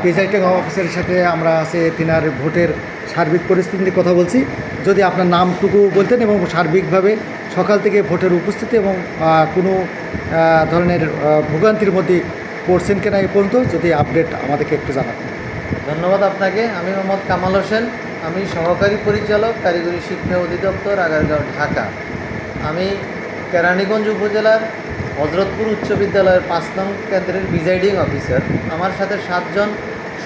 Presiding অফিসারের সাথে আমরা আছে তিনার ভোটের সার্বিক পরিস্থিতি কথা বলছি। যদি আপনার নামটুকু বলতেন এবং সার্বিকভাবে সকাল থেকে ভোটের উপস্থিতি এবং কোনো ধরনের ভোগান্তির মধ্যে পড়ছেন কিনা এই পর্যন্ত যদি আপডেট আমাদেরকে একটু জানাতেন। ধন্যবাদ আপনাকে। আমি মোহাম্মদ কামাল হোসেন। আমি সহকারী পরিচালক, কারিগরি শিক্ষা অধিদপ্তর, আগারগাঁও, ঢাকা। আমি কেরানীগঞ্জ উপজেলার হজরতপুর উচ্চ বিদ্যালয়ের পাঁচ নং কেন্দ্রের প্রিজাইডিং অফিসার। আমার সাথে সাতজন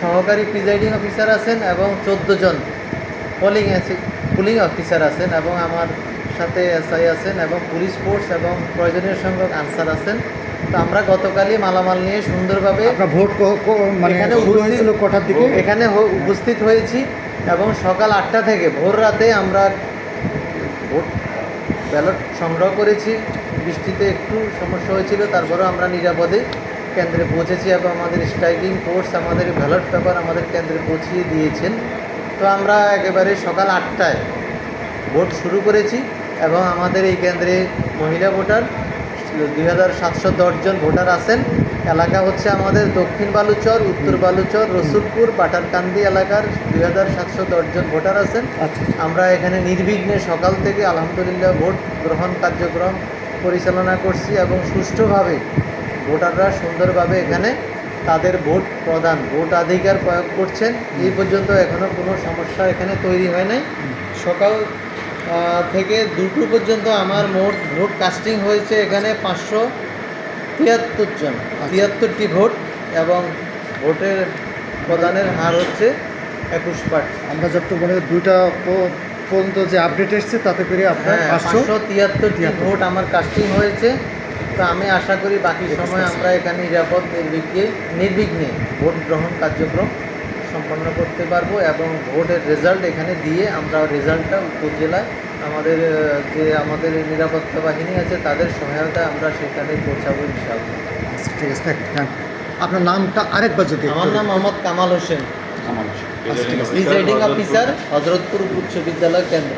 সহকারী প্রিজাইডিং অফিসার আছেন এবং চোদ্দ জন পোলিং পুলিং অফিসার আছেন এবং আমার সাথে এসআই আছেন এবং পুলিশ ফোর্স এবং প্রয়োজনীয় সংখ্যক আনসার আছেন। তো আমরা গতকালই মালামাল নিয়ে সুন্দরভাবে ভোট মানে এখানে উপস্থিত- কটার দিকে? এখানে উপস্থিত হয়েছি এবং সকাল আটটা থেকে ভোর রাতে আমরা ভোট ব্যালট সংগ্রহ করেছি। বৃষ্টিতে একটু সমস্যা হয়েছিল, তারপরেও আমরা নিরাপদে কেন্দ্রে পৌঁছেছি এবং আমাদের স্ট্রাইকিং ফোর্স আমাদের ব্যালট পেপার আমাদের কেন্দ্রে পৌঁছিয়ে দিয়েছেন। তো আমরা একেবারে সকাল আটটায় ভোট শুরু করেছি এবং আমাদের এই কেন্দ্রে মহিলা ভোটার দুই হাজার সাতশো দশজন ভোটার আছেন। এলাকা হচ্ছে আমাদের দক্ষিণ বালুচর উত্তর বালুচর রসুলপুর পাটারকান্দি এলাকার দুই হাজার সাতশো দশজন ভোটার আছেন। আচ্ছা। আমরা এখানে নির্বিঘ্নে সকাল থেকে আলহামদুলিল্লাহ ভোট গ্রহণ কার্যক্রম পরিচালনা করছি এবং সুষ্ঠুভাবে ভোটাররা সুন্দরভাবে এখানে তাদের ভোট প্রদান ভোট ভোটাধিকার প্রয়োগ করছেন। এই পর্যন্ত এখনও কোনো সমস্যা এখানে তৈরি হয় নাই। সকাল থেকে দুটো পর্যন্ত আমার মোট ভোট কাস্টিং হয়েছে এখানে পাঁচশো তিয়াত্তর জন তিয়াত্তরটি ভোট এবং ভোটের প্রদানের হার হচ্ছে একুশ পার্ট আমরা যত মনে দুইটা পর্যন্ত যে আপডেট এসছে তাতে করে আপনার হ্যাঁ পাঁচশো তিয়াত্তরটি ভোট আমার কাস্টিং হয়েছে। তো আমি আশা করি বাকি সময় আমরা এখানে নিরাপদ নির্বিঘ্নে নির্বিঘ্নে ভোট গ্রহণ কার্যক্রম সম্পন্ন করতে পারব এবং ভোটের রেজাল্ট এখানে দিয়ে আমরা রেজাল্টটা উপজেলায় আমাদের যে আমাদের নিরাপত্তা বাহিনী আছে তাদের সহায়তায় আমরা সেখানে পৌঁছাবো ইনশাআল্লাহ। আচ্ছা ঠিক আছে আপনার নামটা আরেকবার যদি আমার নাম মোহাম্মদ কামাল হোসেন। কামাল হোসেন। প্রিজাইডিং অফিসার হজরতপুর উচ্চ বিদ্যালয় কেন্দ্র।